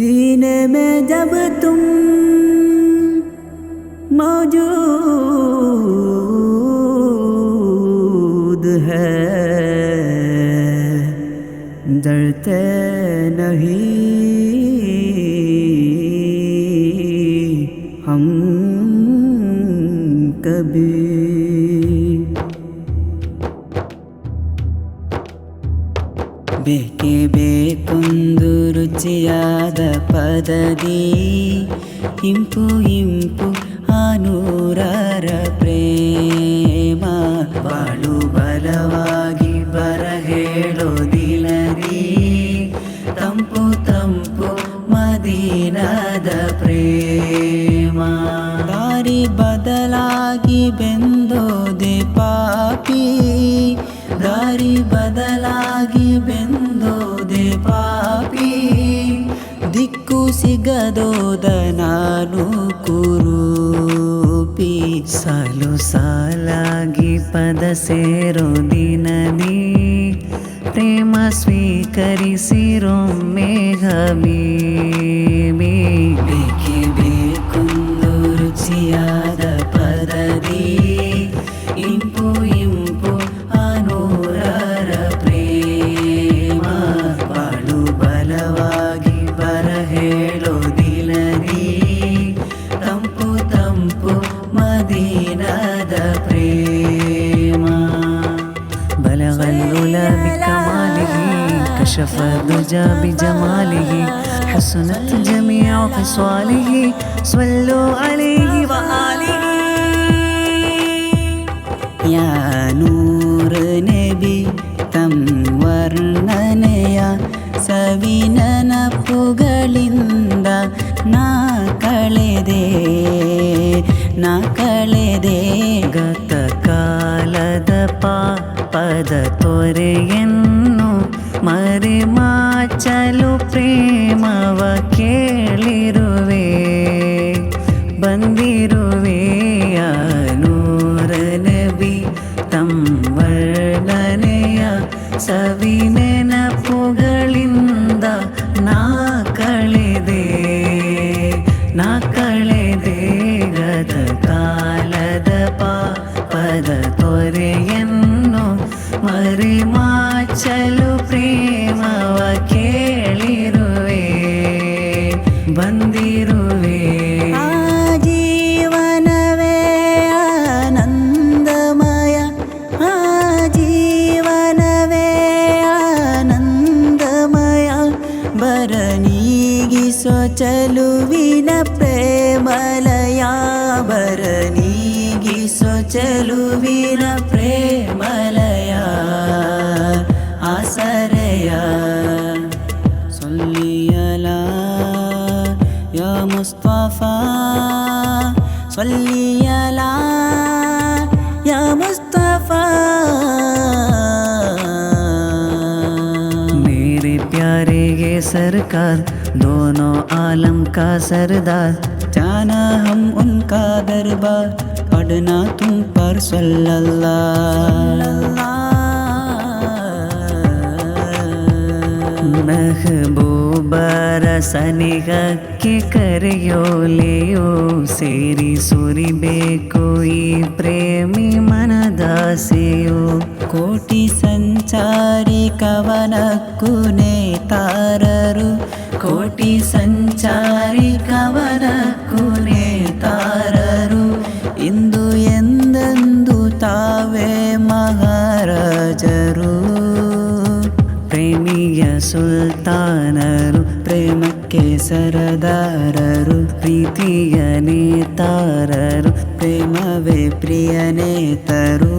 सीने में जब तुम मौजूद है डरते नहीं हम कभी। ಬೇಕೆ ಬೇಕೊಂದು ರುಚಿಯಾದ ಪದದಿ. ಇಂಪು ಇಂಪು ಆನೂರರ ಪ್ರೇಮ. ಬಾಳು ಬಲವಾಗಿ ಬರ ಹೇಳೋದಿಲ್ಲರಿ ತಂಪು ತಂಪು ಮದೀನದ ಪ್ರೇಮ. ದಾರಿ ಬದಲಾಗಿ ಬೆಂದೋದೆ ಪಾಪಿ. ದಾರಿ ಬದಲಾಗಿ ಬೆಂದೋದೆ ಪಾಪಿ. ದಿಕ್ಕು ಸಿಗದೋದ ನಾನು ಕುರೂಪಿ. ಸಾಲು ಸಾಲಾಗಿ ಪದ ಸೇರೋ ದಿನದಿ ಪ್ರೇಮ ಸ್ವೀಕರಿಸಿರೋ ಹಬೀಬಿ مدينة بريما بلغ الأولى بكماله كشف الدجى بجماله حسنت جميع خصاله صلوا عليه وآله. يا نور نبي تنورنا يا سبينا ನಾ ಗತ ಕಾಲದ ಪಾಪದ ತೊರೆಯನ್ನು ಮರೆ ಮಾಚಲು ಪ್ರೇಮವ ಕೇಳಿರುವೆ, ಬಂದಿರುವೆ ನೂರ ನಬಿ ತಂ ವರ್ಣನೆಯ ಸವಿನೆನ ಪುಗಳಿಂದ ನಾ ಕಳೆದೆ ನಾ ಕಳೆದೆ ಮಾಚಲು ಪ್ರೇಮವ ಕೇಳಿರುವೆ, ಬಂದಿರುವೆ. ಆ ಜೀವನವೇ ಆನಂದಮಯ, ಆ ಜೀವನವೇ ಆನಂದಮಯ. ಬರನೀಗಿಸೋ ಚಲುವಿನ ಪ್ರೇಮಲಯ, ಬರನೀಗಿಸೋ ಚಲುವಿನ ಪ್ರೇಮಲಯ ஆசரையா சொல்லியலா யா முஸ்தஃபா சொல்லியலா யா முஸ்தஃபா मेरे प्यारे ये सरकार दोनों आलम का सरदार जाना हम उनका दरबार पढ़ना तुम पर सल्लल्ला ಮೆಹಬೂಬರ ಸನಿಗಕ್ಕೆ ಕರೆಯೋಲೆಯೋ? ಸೇರಿ ಸುರಿಬೇಕು ಈ ಪ್ರೇಮಿ ಮನದಾಸೆಯೋ. ಕೋಟಿ ಸಂಚಾರಿ ಕವನಕ್ಕೂ ನೇತಾರರು. ಕೋಟಿ ಸಂಚಾರಿ ಪ್ರೇಮಕ್ಕೆ ಸರದಾರರು ಪ್ರೀತಿಯ ನೇತಾರರು ಪ್ರೇಮವೇ ಪ್ರಿಯ ನೇತರು.